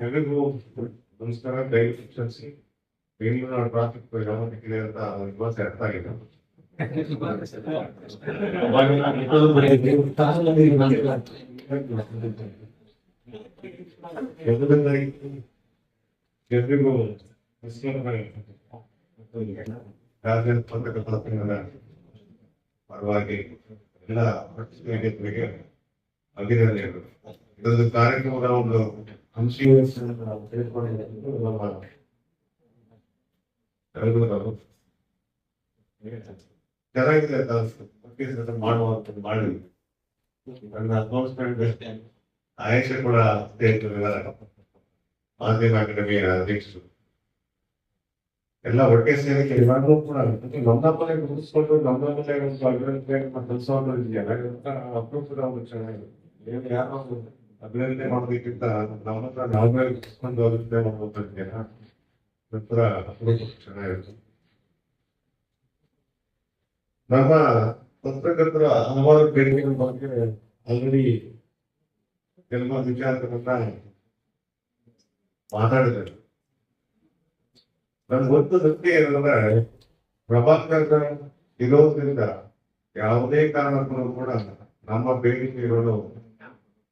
ಎಲ್ರಿಗೂ ನಮಸ್ಕಾರ, ದಯವಿಟ್ಟು ಕ್ಷಮಿಸಿ. ಬೆಂಗಳೂರಿನ ಟ್ರಾಫಿಕ್ ಗಮನಕ್ಕಿದೆ ಅಂತ ವಿಶ್ವಾಸ ಅರ್ಥ ಎಲ್ರಿಗೂ ಪರವಾಗಿ ಎಲ್ಲ ಅಭಿನಂದನೆಗಳು. ಇದೊಂದು ಕಾರ್ಯಕ್ರಮದ ಒಂದು ಚೆನ್ನಾಗಿದೆ ಅನೌನ್ಸ್ಮೆಂಟ್ ಆಯೇಷ ಕೂಡ ಮಾಧ್ಯಮ ಅಕಾಡೆಮಿಯ ಅಧ್ಯಕ್ಷರು. ಎಲ್ಲ ಒಟ್ಟಿಗೆ ಸೇರಿ ಎಲ್ಲರೂ ಕೂಡ ನಮ್ಮಪ್ಪನೇ ಗುರುತಿಸ್ಕೊಂಡು ನಮ್ಮಪ್ಪನೇ ಒಂದು ಅಭಿವೃದ್ಧಿ ಕೆಲಸವನ್ನು ಇದೆಯಲ್ಲ ಅಪರೂಪದ ಒಂದು ಚೆನ್ನಾಗಿದೆ ಏನು ಯಾರೋ ಅಭಿವೃದ್ಧಿ ಮಾಡೋದಕ್ಕಿಂತ ನಮ್ಮ ಹತ್ರ ನಾವೇ ಕುತ್ಕೊಂಡು ಅಭಿನಂದನೆ ಒಂಥರ ಅಪರೂಪ ಚೆನ್ನಾಗಿರುತ್ತೆ ನಮ್ಮ ಪತ್ರಕರ್ತರ ಹಲವಾರು ಬೇಡಿಕೆಗಳ ಬಗ್ಗೆ ಆಲ್ರೆಡಿ ಕೆಲವು ವಿಚಾರಗಳನ್ನ ಮಾತಾಡಿದ್ದಾರೆ. ನನ್ಗೆ ಗೊತ್ತು ಸತ್ಯ ಏನಂದ್ರೆ, ಪ್ರಭಾಕರ್ ಇರೋದ್ರಿಂದ ಯಾವುದೇ ಕಾರಣಕ್ಕೂ ಕೂಡ ನಮ್ಮ ಬೇಡಿಕೆಗಳು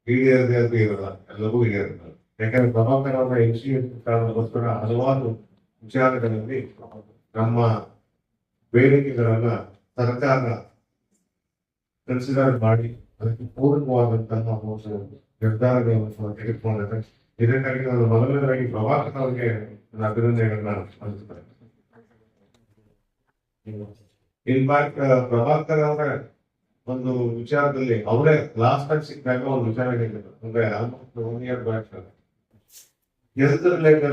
ಈಡೇರದೆ ಅಂತ ಇರಲ್ಲ ಎಲ್ಲವೂ ಈಡೇರಲ್ಲ ಯಾಕಂದ್ರೆ ಪ್ರಭಾಕರ್ ಅವರ ಎನ್ಸಿ ಕಾರಣಕ್ಕೋಸ್ಕರ ಹಲವಾರು ವಿಚಾರಗಳಲ್ಲಿ ನಮ್ಮ ಬೇಡಿಕೆಗಳನ್ನ ಸರ್ಕಾರ ಕನ್ಸಿಡರ್ ಮಾಡಿ ಅದಕ್ಕೆ ಪೂರಕವಾದಂತಹ ನಿರ್ಧಾರಗಳನ್ನು ತೆಗೆದುಕೊಂಡಿದೆ ಇದಕ್ಕಾಗಿ ನಾನು ಮೊದಲನೇದಾಗಿ ಪ್ರಭಾಕರ್ ಅವರಿಗೆ ನನ್ನ ಅಭಿನಂದನೆಗಳನ್ನ ಸಲ್ಲಿಸುತ್ತೇನೆ ಇನ್ಫ್ಯಾಕ್ಟ್ ಪ್ರಭಾಕರ್ ಅವರ ಒಂದು ವಿಚಾರದಲ್ಲಿ ಅವರೇ ಲಾಸ್ಟ್ ಟೈಮ್ ಸಿಕ್ಕಾಗ ಒಂದು ವಿಚಾರ ಹೇಳಿದ್ರು. ಅಂದ್ರೆ ಆಲ್ಮೋಸ್ಟ್ ಒನ್ ಇಯರ್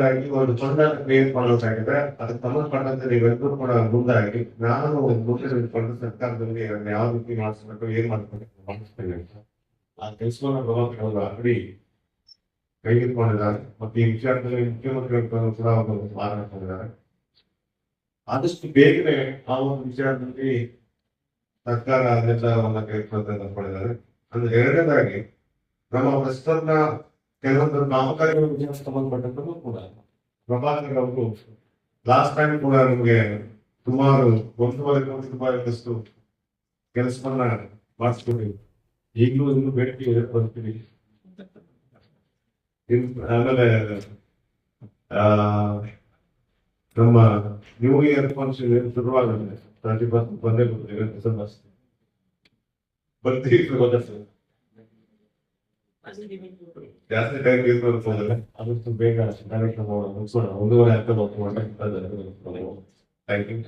ಆಗಿ ಒಂದು ಫಂಡ್ ಕ್ರಿಯೇಟ್ ಮಾಡಬೇಕಾಗಿದೆ ಅದಕ್ಕೆ ಸಂಬಂಧಪಟ್ಟಂತೆ ನೀವೆಲ್ಲರೂ ಕೂಡ ಮುಂದಾಗಿ ನಾನು ಒಂದು ನಿಂತ್ಕೊಂಡು ಸರ್ಕಾರದಲ್ಲಿ ಅದನ್ನ ಯಾವ ರೀತಿ ಮಾಡಿಸ್ಬೇಕು, ಏನ್ ಮಾಡ್ಬೇಕು ಮಾಡಿಸ್ತೇನೆ ಅಂತ. ಆ ಕೆಲಸವನ್ನು ಅವರು ಮಾಡಿದ್ದಾರೆ ಕೈಗೆತ್ತಿಕೊಂಡಿದ್ದಾರೆ ಮತ್ತೆ ಈ ವಿಚಾರದಲ್ಲಿ ಮುಖ್ಯಮಂತ್ರಿಗಳು ಕೂಡ ಒಂದು ಆದಷ್ಟು ಬೇಗನೆ ಆ ಒಂದು ವಿಚಾರದಲ್ಲಿ ಸರ್ಕಾರ ನಿರ್ಧಾರವನ್ನ ತೆಗೆದುಕೊಳ್ಳುತ್ತದೆ ಅಂದ್ರೆ ಎರಡನೇದಾಗಿ ನಮ್ಮ ಪ್ರಸ್ತುತ ಕೆಲವೊಂದು ನಾಮಕಾರಿ ಸಂಬಂಧಪಟ್ಟಂತೂ ಕೂಡ ಪ್ರಭಾಕರ್ ಅವರು ಲಾಸ್ಟ್ ಟೈಮ್ ಕೂಡ ನಮಗೆ ಸುಮಾರು ಒಂದೂವರೆ ಕೋಟಿ ರೂಪಾಯಿಯಷ್ಟು ಕೆಲಸವನ್ನ ಮಾಡಿಸ್ಕೊಂಡಿದ್ವಿ ಈಗಲೂ ಇನ್ನೂ ಬೇಡಿಕೆ ಬರ್ತೀವಿ. ಆಮೇಲೆ ಆ, ನಮ್ಮ ನ್ಯೂ ಇಯರ್ ಫಂಕ್ಷನ್ ಶುರುವಾಗುತ್ತೆ ತರ್ಟಿ ಫಸ್ಟ್ ಬಂದೇ ಬರ್ತೀವಿ ಡಿಸೆಂಬರ್ ಬರ್ತೀವಿ ಜಾಸ್ತಿ. ಟೈಮ್ ಇರ್ಬೋದು ಅದಷ್ಟು ಬೇಗ ಮುಗಿಸೋಣ. ಒಂದೂವರೆ ಹತ್ತು ಥ್ಯಾಂಕ್ ಯು